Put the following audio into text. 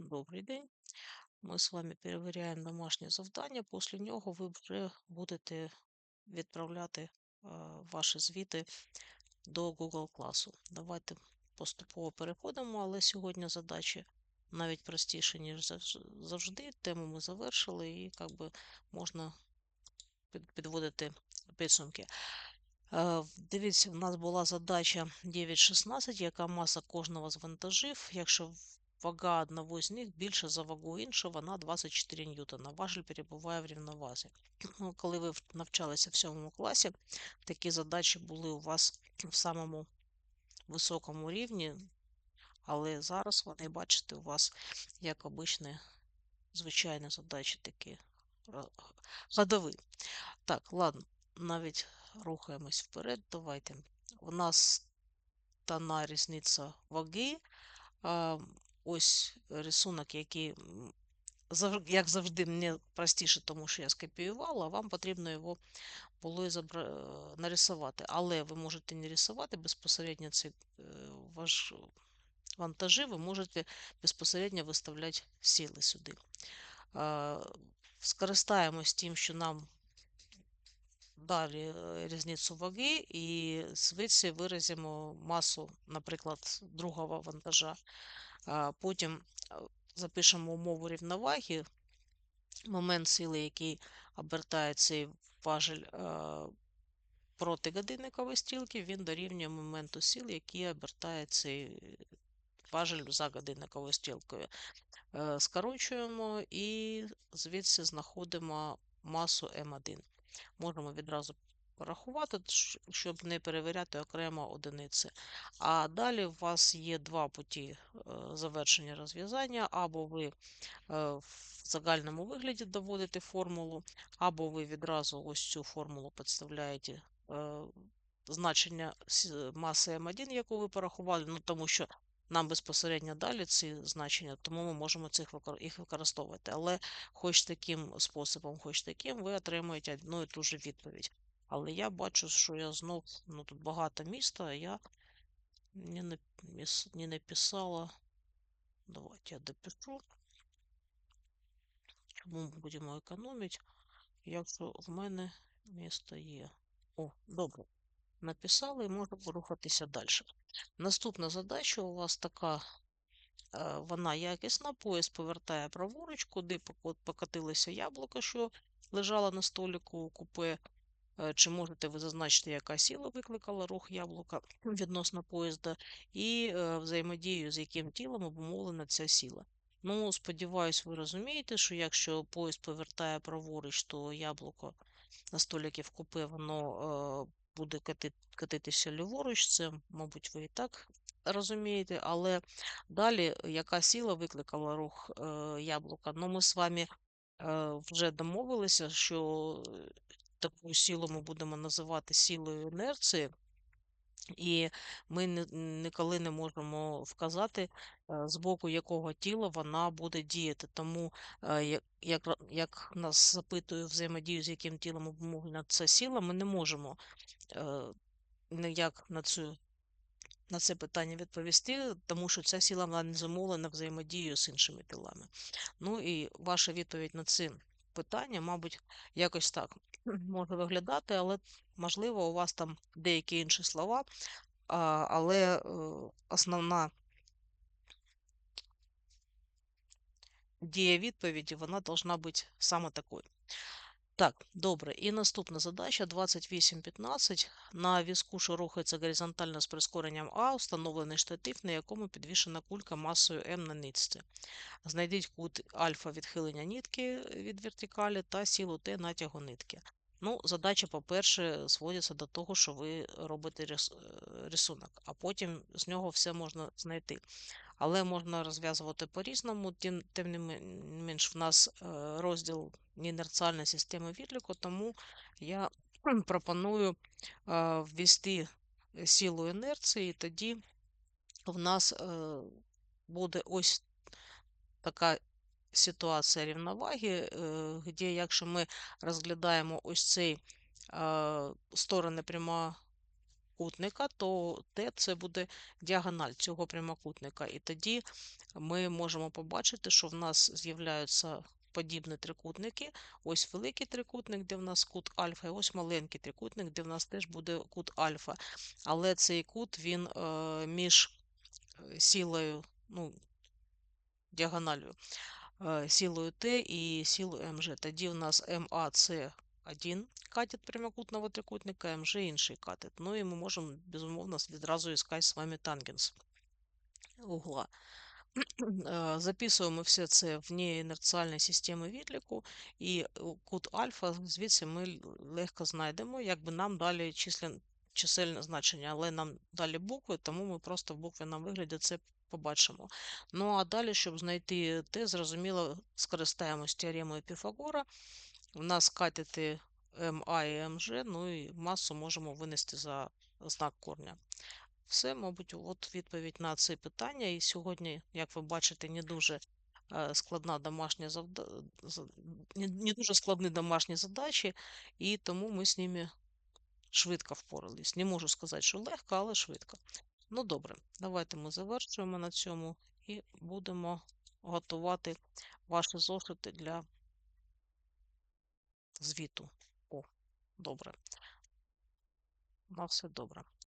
Добрий день. Ми з вами перевіряємо домашнє завдання. Після нього ви вже будете відправляти е, ваші звіти до Google класу. Давайте поступово переходимо, але сьогодні задачі навіть простіше, ніж завжди. Тему ми завершили і як би, можна підводити підсумки. Е, Дивіться, у нас була задача 9.16, яка маса кожного з вантажів. Якщо вага одного з них більша за вагу іншого, вона 24 ньютона. Важіль перебуває в рівновазі. Коли ви навчалися в сьомому класі, такі задачі були у вас в самому високому рівні, але зараз вони, бачите, у вас як обичні звичайні задачі такі ходові. Так, ладно, навіть рухаємось вперед. Давайте. У нас тона різниця ваги. Ось рисунок, який, як завжди, мені простіше, тому що я скопіювала, вам потрібно його було е, нарисувати. Але ви можете не рисувати безпосередньо е, ваш вантажі, ви можете безпосередньо виставляти сили сюди. Скористаємось тим, що нам далі е, різницю ваги, і звідси виразимо масу, наприклад, другого вантажа. Потім е, запишемо умову рівноваги, момент сили, який обертає цей важель проти годинникової стрілки, він дорівнює моменту сил, який обертає цей важель за годинниковою стрілкою. Е, Скорочуємо і звідси знаходимо масу М1. Можемо відразу порахувати, щоб не перевіряти окремо одиниці. А далі у вас є два путі е, завершення розв'язання, або ви е, в загальному вигляді доводите формулу, або ви відразу ось цю формулу підставляєте е, значення маси М1, яку ви порахували, ну тому що нам безпосередньо далі ці значення, тому ми можемо цих їх використовувати. Але хоч таким способом, хоч таким, ви отримуєте одну і ту ж відповідь. Але я бачу, що я знов, ну тут багато міста, а я не, не написала. Давайте я допишу. Чому ми будемо економити, якщо в мене місто є. О, добре. Написали і можемо рухатися далі. Наступна задача у вас така Е, Вона якісна, поїзд повертає праворуч, куди покотилося яблуко, що лежало на столику у купе. Е, Чи можете ви зазначити, яка сила викликала рух яблука відносно поїзда, і е, взаємодію, з яким тілом обумовлена ця сила. Ну, сподіваюсь, ви розумієте, що якщо поїзд повертає праворуч, то яблуко на століки в купе, воно буде катитися ліворуч. Це, мабуть, ви і так розумієте, але далі яка сила викликала рух е, яблука? Ну, ми з вами е, вже домовилися, що е, таку силу ми будемо називати силою інерції. І ми ніколи не можемо вказати, е, з боку якого тіла вона буде діяти. Тому, е, як, як, нас запитує взаємодію, з яким тілом обумовлена ця сила, ми не можемо е, ніяк на цю на це питання відповісти, тому що ця сила вона не замовлена взаємодією з іншими тілами. Ну і ваша відповідь на це питання, мабуть, якось так може виглядати, але можливо у вас там деякі інші слова, але е, основна дія відповіді вона должна бути саме такою. Так, добре. І наступна задача 28.15. На візку, що рухається горизонтально з прискоренням А, встановлений штатив, на якому підвішена кулька масою М на нитці. Знайдіть кут альфа відхилення нитки від вертикалі та силу Т натягу нитки. Ну, задача, по-перше, зводиться до того, що ви робите е, рисунок, а потім з нього все можна знайти. Але можна розв'язувати по-різному, тим, тим не мен- менш в нас е, розділ інерціальної системи відліку, тому я пропоную е, ввести силу інерції, і тоді в нас е, буде ось така ситуація рівноваги, е, де якщо ми розглядаємо ось цей е, сторони прямокутника, то Т це буде діагональ цього прямокутника. І тоді ми можемо побачити, що в нас з'являються подібні трикутники. Ось великий трикутник, де в нас кут альфа, і ось маленький трикутник, де в нас теж буде кут альфа. Але цей кут він е, між е, сілою, ну, діагональю, е, сілою Т і сілою МЖ. Тоді у нас МА це один катет прямокутного трикутника, МЖ інший катет. Ну і ми можемо, безумовно, відразу іскати з вами тангенс угла. Е, Записуємо все це в неінерціальній системі відліку, і кут альфа звідси ми легко знайдемо, якби нам далі числен, чисельне значення, але нам далі букви, тому ми просто в буквеному вигляді це побачимо. Ну а далі, щоб знайти те, зрозуміло, скористаємось теоремою Піфагора. У нас катети МА і МЖ, ну і масу можемо винести за знак корня. Все, мабуть, от відповідь на це питання. І сьогодні, як ви бачите, не дуже е, складна домашня завда... не, дуже складні домашні задачі, і тому ми з ними швидко впорались. Не можу сказати, що легко, але швидко. Ну, добре, давайте ми завершуємо на цьому і будемо готувати ваші зошити для звіту. О, добре. На все добре.